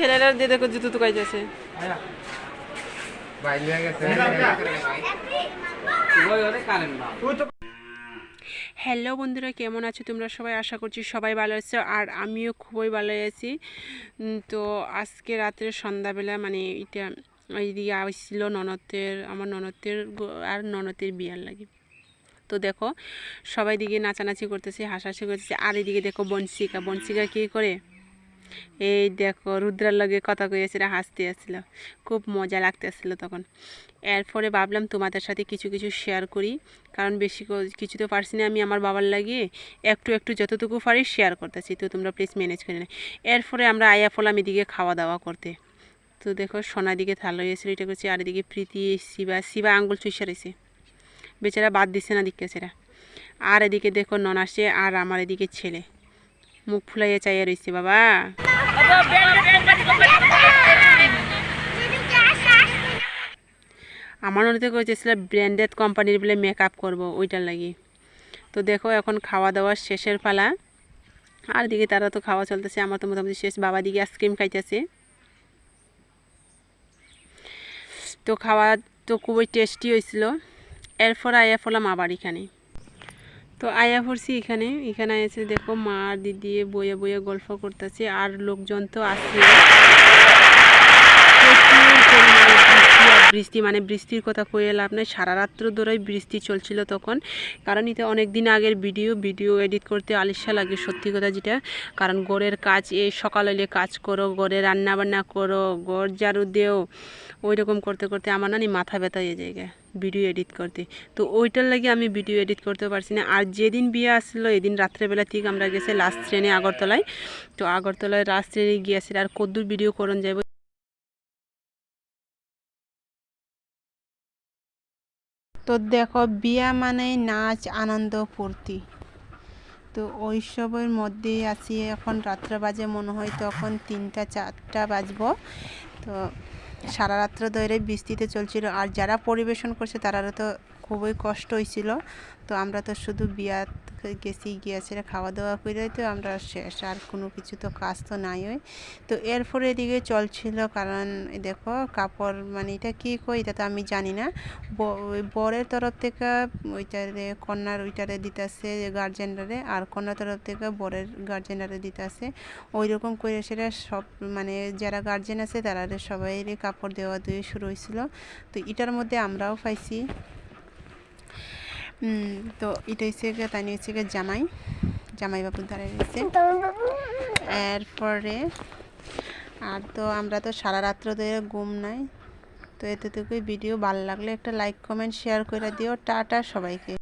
ছেলেরা দিয়ে দেখো জুতো তো কাইতেছে বাইরে গেছে হ্যালো বন্ধুরা, কেমন আছো তোমরা? সবাই আশা করছি সবাই ভালো আছো, আর আমিও খুবই ভালো আছি। তো আজকে রাত্রে সন্ধ্যাবেলা মানে এটা এইদিকে আসছিল ননদের, আমার ননদের আর ননদের বিয়ার লাগে। তো দেখো, সবাই দিকে নাচানাচি করতেছে, হাসাহাসি করতেছে, আর এদিকে দেখো বনশিকা। বনশিকা কী করে? এই দেখো রুদ্রার লগে কথা কইয়াছিল, হাসতে আসছিল। খুব মজা লাগতেছিল তখন। এরপরে ভাবলাম তোমাদের সাথে কিছু কিছু শেয়ার করি, কারণ বেশি কিছু তো পারছি না আমি আমার বাবার লাগিয়ে একটু একটু যতটুকু পারি শেয়ার করতেছি। তো তোমরা প্লিজ ম্যানেজ করে না এরপরে আমরা আয়া ফলাম এদিকে খাওয়া দাওয়া করতে। তো দেখো সোনা দিকে থালো হয়েছিল এটা করছি আর এদিকে প্রীতি, শিবা শিবা আঙ্গুল চুষা রয়েছে বেচারা বাদ দিছে না দিকে সেরা আর এদিকে দেখো ননাসে আর আমার এদিকে ছেলে। মুখ ফুলাইয়ে চাইয়া রয়েছে বাবা। আমার মনে করেছিল ব্র্যান্ডেড কোম্পানির বলে মেকআপ করব, ওইটার লাগি। তো দেখো, এখন খাওয়া দাওয়া শেষের পালা। আর দিকে তারা তো খাওয়া চলতেছে, আমার তো মোটামুটি শেষ। বাবা দিকে আইসক্রিম খাইতেছে। তো খাওয়া তো খুবই টেস্টি হয়েছিল এরপর আয়া ফলাম আবার এখানে। তো আয়া পড়ছি এখানে। এখানে এসে দেখো মা আর দিদি বইয়ে বইয়ে গল্প করতেছে, আর লোকজন তো আসছে বৃষ্টি মানে বৃষ্টির কথা কয়ে লাভ নাই। সারা রাত্র ধরেই বৃষ্টি চলছিল তখন। কারণ এটা অনেক দিন আগের ভিডিও ভিডিও এডিট করতে আলিশা লাগে সত্যি কথা যেটা। কারণ গড়ের কাজ এই সকাল হলে কাজ করো গড়ে রান্না বান্না করো গড় ঝাড়ু দেও ওই রকম করতে করতে আমার নানি মাথা ব্যথা হয়ে যায় ভিডিও এডিট করতে। তো ওইটার লাগে আমি ভিডিও এডিট করতে পারছি না। আর যেদিন বিয়ে আসলো, এদিন রাত্রেবেলা ঠিক আমরা গেছে লাস্ট ট্রেনে আগরতলায়। তো আগরতলায় লাস্ট ট্রেনে গিয়েছিল আর কদ্দুর ভিডিও করন যাইব তো দেখো, বিয়া মানেই নাচ, আনন্দ, ফুর্তি। তো ওই সবের মধ্যেই আছি। এখন রাত্রে বাজে, মনে হয় তখন তিনটা, চারটা বাজব। তো সারা রাত্র ধরে বৃষ্টিতে চলছিল। আর যারা পরিবেশন করছে তারা তো খুবই কষ্ট হয়েছিল তো আমরা তো শুধু বিয়া গেছি, গিয়েছে খাওয়া দাওয়া করে তো আমরা শেষ, আর কোনো কিছু তো কাজ তো নাই ওই। তো এরপরে এদিকে চলছিল, কারণ দেখো কাপড় মানে এটা কী কই এটা তো আমি জানি না। বরের তরফ থেকে ওইটারে, কন্যার ওইটারে দিতেছে গার্জেনরারে আর কন্যার তরফ থেকে বরের গার্জেনরারে দিতেছে। ওই রকম করে সেটা সব মানে যারা গার্জেন আছে তারা সবাইয়েরই কাপড় দেওয়া দিয়ে শুরু হয়েছিল। তো এটার মধ্যে আমরাও পাইছি। তো এটা হচ্ছে তাই নিয়ে হচ্ছে জামাই। জামাই বাবুর দ্বারা রয়েছে। এরপরে, আর তো আমরা তো সারা রাত্র ধরে ঘুম নাই। তো এতটুকুই ভিডিও। ভালো লাগলে একটা লাইক কমেন্ট শেয়ার করে দিও। টাটা সবাইকে।